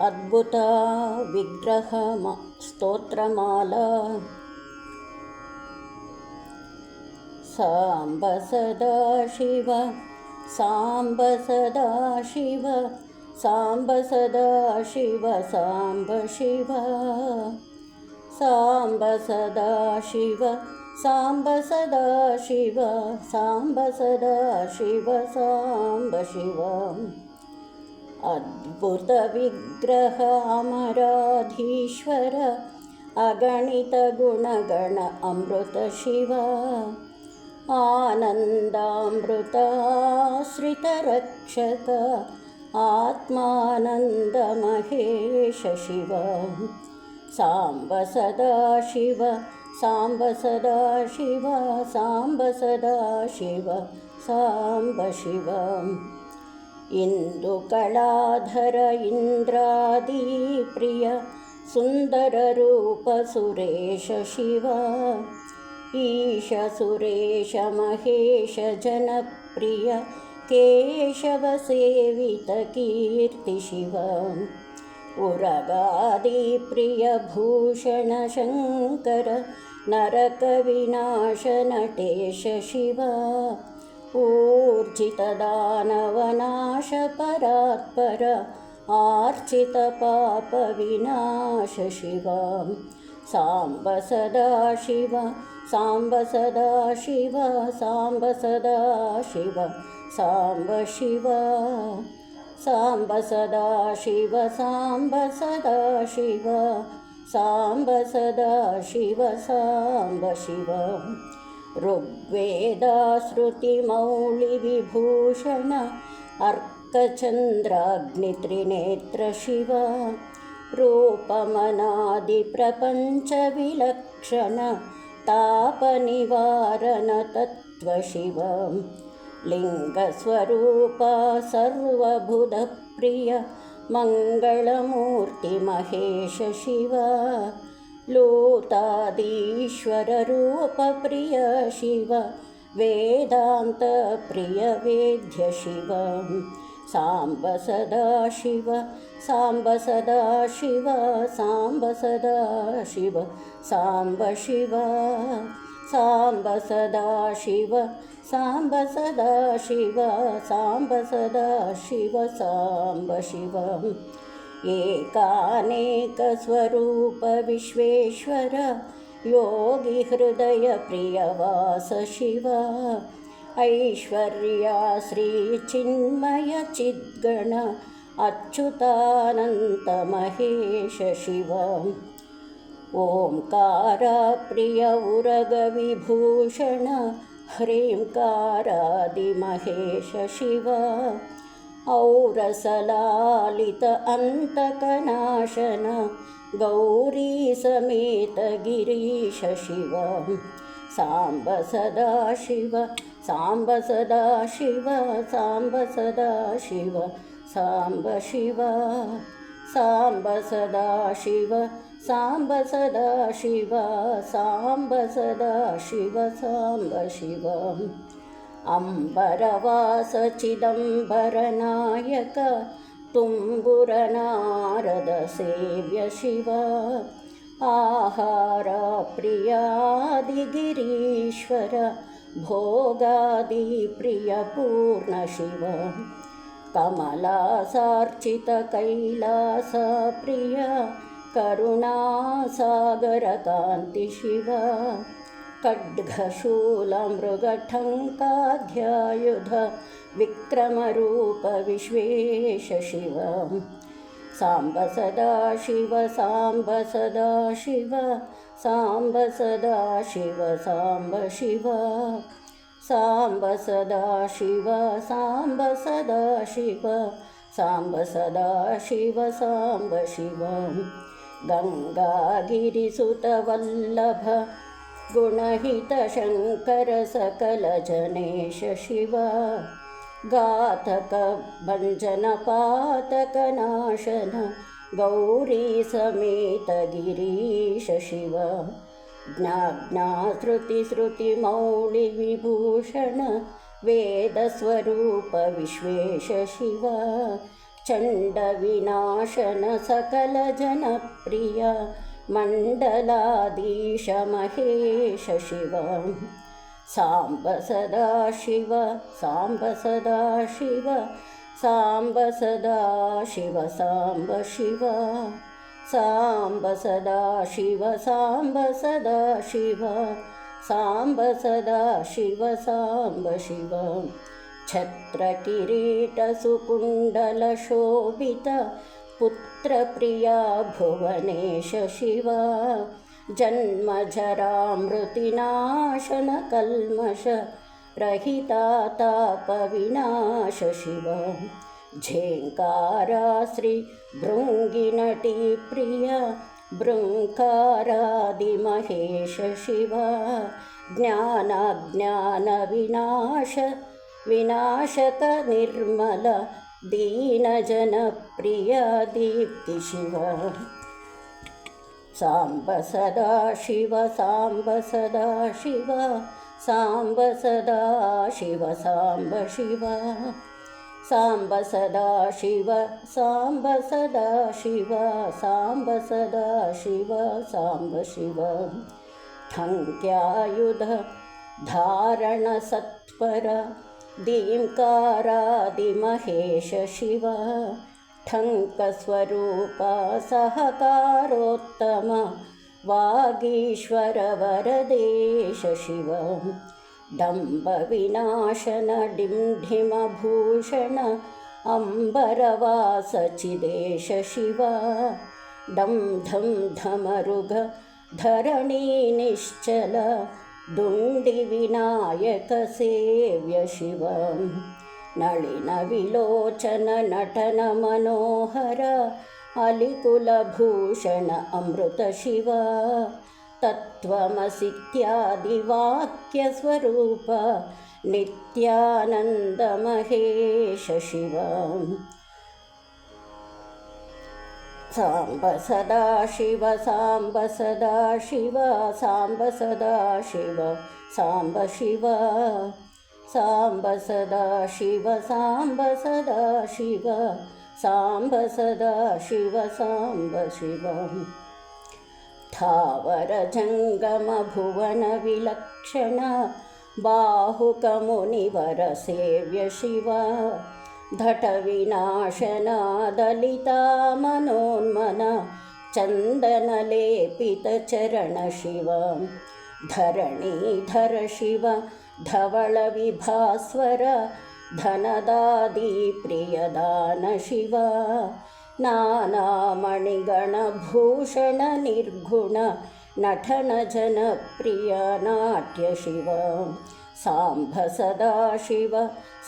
अद्भुता विग्रहस्तोत्रमाला साम्ब सदा शिव साम्ब सदा शिव साम्ब सदा शिव साम्ब शिव। साम्ब सदा शिव साम्ब सदा शिव साम्ब सदा शिव साम्ब शिव अद्भुतविग्रह अमराधीश्वर अगणितगुणगण अमृत शिव आनन्दामृताश्रितरक्षक आत्मानन्दमहेश शिव साम्ब सदा शिव साम्ब सदा शिव साम्ब सदा शिव साम्ब शिव इन्दुकलाधर इन्द्रादिप्रिय सुन्दररूपसुरेश शिव ईश सुरेश महेश जनप्रिय केशवसेवितकीर्तिशिव उरगादिप्रियभूषणशङ्कर नरकविनाशनटेश शिव ऊर्जितदानवनाशपरात्पर आर्चितपापविनाश शिव। साम्ब सदा शिव साम्ब सदा शिव साम्ब सदा शिव साम्ब शिव। साम्ब सदा शिव साम्ब सदा शिव साम्ब सदा शिव साम्ब शिव ऋग्वेदाश्रुतिमौलिविभूषण अर्कचन्द्राग्नित्रिनेत्र शिव रूपमनादिप्रपञ्चविलक्षण तापनिवारणतत्त्वशिव लिङ्गस्वरूप सर्वबुधप्रिय मङ्गलमूर्तिमहेश शिव लूतादीश्वररूपप्रिय शिव वेदान्तप्रियवेद्य शिव साम्ब सदा शिव साम्ब सदा शिव साम्ब सदा शिव साम्ब शिव साम्ब सदा शिव साम्ब सदा शिव साम्ब सदा शिव साम्ब शिव एकानेकस्वरूपविश्वेश्वर योगिहृदयप्रियवास शिव ऐश्वर्या श्रीचिन्मयचिद्गण अच्युतानन्तमहेश शिव ओङ्कारप्रिय उरगविभूषण ह्रीङ्कारादिमहेश शिव औरसलालित अन्तकनाशन गौरीसमेतगिरीश शिव साम्ब सदा शिव साम्ब सदा शिव साम्ब सदा शिव साम्ब शिव साम्ब सदा शिव साम्ब सदा शिव साम्ब सदा शिव साम्ब शिव अम्बरवासचिदम्बरनायक तुम्बुरनारदसेव्य शिव आहारप्रियादिगिरीश्वर भोगादिप्रियपूर्णशिव। कमलासार्चितकैलासप्रिय करुणासागरकान्तिशिव खड्गशूलमृगठङ्काध्यायुध विक्रमरूपविश्वेश शिव साम्ब सदा शिव साम्ब सदा शिव साम्ब सदा शिव साम्ब शिव। साम्ब सदा शिव साम्ब सदा शिव साम्ब सदा शिव साम्ब शिव। गङ्गागिरिसुतवल्लभ गुणहितशङ्करसकलजनेश शिव घातकभञ्जनपातकनाशन गौरीसमेतगिरीश शिव ज्ञाज्ञाश्रुतिश्रुतिमौलिविभूषण वेदस्वरूपविश्वेश शिव चण्डविनाशन सकलजनप्रिय मण्डलाधीश महेश शिव साम्ब सदा शिव साम्ब सदा शिव साम्ब सदा शिव साम्ब शिव साम्ब सदा शिव साम्ब सदा शिव साम्ब सदा शिव साम्ब शिव छत्रकिरीटसुकुण्डलशोभित पुत्रप्रिया भुवनेश शिव जन्मजरामृतिनाशनकल्मष रहितातापविनाश शिव झेङ्कारा श्रीभृङ्गिनटीप्रिय भृङ्कारादिमहेश शिव ज्ञानाज्ञानविनाश विनाशकनिर्मल दीनजनप्रिय दीप्तिशिव साम्ब सदा शिव साम्ब सदा शिव साम्ब सदा शिव साम्ब शिव। साम्ब सदा शिव साम्ब सदा शिव साम्ब सदा शिव साम्ब शिव। ठङ्क्यायुध धारणसत्पर दीङ्कारादिमहेश शिव ठङ्कस्वरूपा सहकारोत्तम वागीश्वरवरदेश शिव डम्बविनाशन डिम्ढिमभूषण अम्बरवासचिदेश शिव डं धं धमरुग धरणीनिश्चल दुण्डिविनायकसेव्य शिव नळिनविलोचननटनमनोहर अलिकुलभूषण अमृतशिव तत्त्वमसीत्यादिवाक्यस्वरूप नित्यानन्दमहेश शिव साम्ब सदा शिव साम्ब सदा शिव, साम्ब सदा शिव साम्ब शिव साम्ब सदा शिव, साम्ब सदा शिव। साम्ब सदा शिव साम्ब शिव थावरजङ्गमभुवनविलक्षण बाहुकमुनिवरसेव्य शिव। धटविनाशनादलिता मनोन्मन चन्दनलेपितचरण शिव धरणीधर शिव धवळविभास्वर धनदादिप्रियदान शिव नानामणिगणभूषणनिर्गुण नटनजनप्रिय नाट्यशिव साम्ब सदा शिव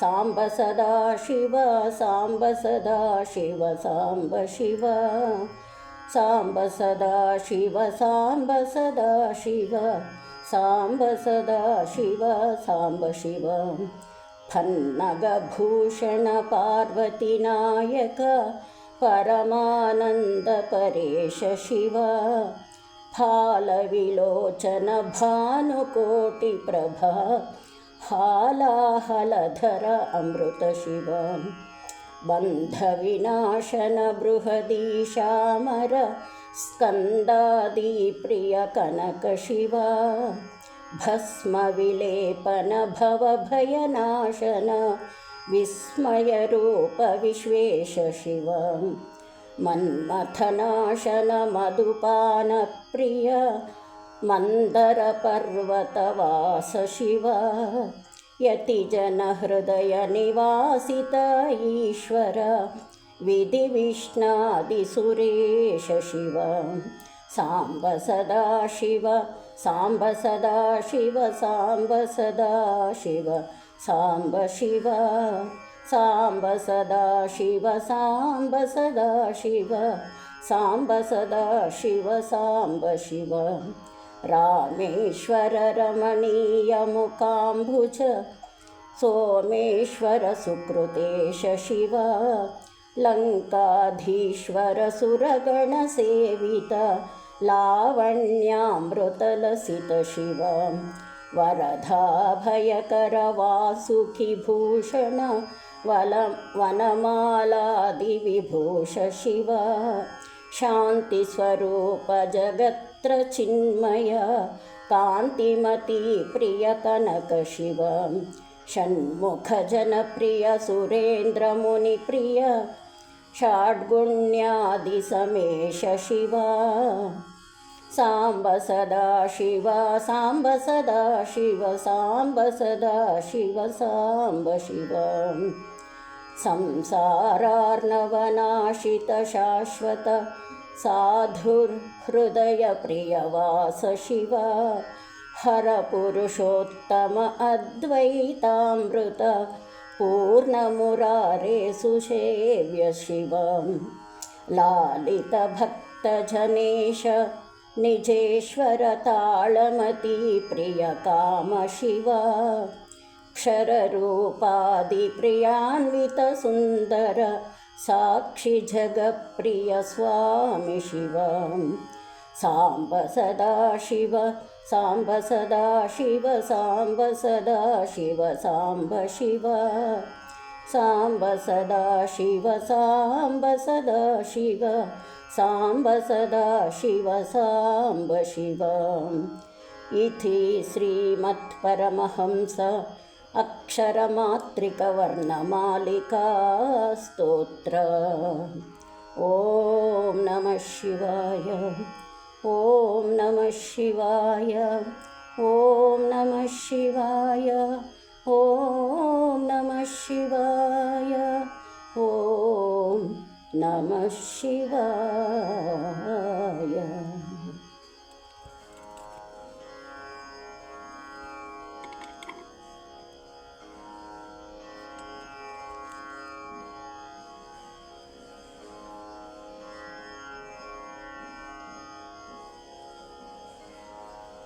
साम्ब सदा शिव साम्ब सदा शिव। साम्ब शिव साम्ब सदा शिव साम्ब सदा शिव साम्ब सदा शिव साम्ब शिव फन्नगभूषणपार्वतीनायक परमानन्दपरेश शिव फालविलोचनभानुकोटिप्रभा हालाहलधर अमृतशिव बन्धविनाशनबृहदीशामर स्कन्दादिप्रियकनकशिव भस्मविलेपन भवभयनाशन विस्मयरूपविश्वेश शिव मन्मथनाशन मधुपानप्रिय मन्दरपर्वतवास शिव यतिजनहृदयनिवासित ईश्वर विधिविष्णादिसुरेश शिव साम्ब सदा शिव साम्ब सदा शिव साम्ब सदा शिव साम्ब शिव साम्ब सदा शिव साम्ब सदा शिव साम्ब सदा शिव साम्ब शिव। रामेश्वररमणीयमुकाम्बुज सोमेश्वरसुकृतेश शिव लङ्काधीश्वरसुरगणसेवित लावण्यामृतलसितशिव वरदाभयकरवासुखिभूषण वल वनमालादिविभूष शिव शान्तिस्वरूप जगत्र चिन्मय कान्तिमती प्रियकनक शिव षण्मुखजनप्रिय सुरेन्द्रमुनिप्रिय षड्गुण्यादिसमेश शिव साम्ब सदा शिव साम्ब सदा शिव साम्ब सदा शिव साम्ब शिव संसारार्णवनाशितशाश्वत साधुर्हृदयप्रियवास शिव हरपुरुषोत्तम अद्वैतामृत पूर्णमुरारे सुसेव्य शिवं लालितभक्तजनेश निजेश्वरताळमती प्रियकामशिव क्षररूपादिप्रियान्वितसुन्दर साक्षिजगप्रियस्वामि शिव साम्ब सदा शिव साम्ब सदा शिव साम्ब सदा शिव साम्ब शिव साम्ब सदा शिव साम्ब सदा शिव साम्ब सदा शिव साम्ब शिव इति श्रीमत्परमहंस अक्षरमात्रिकवर्णमालिका स्तोत्र ॐ नमः शिवाय ॐ नमः शिवाय ॐ नमः शिवाय ॐ नमः शिवाय ॐ नमः शिवाय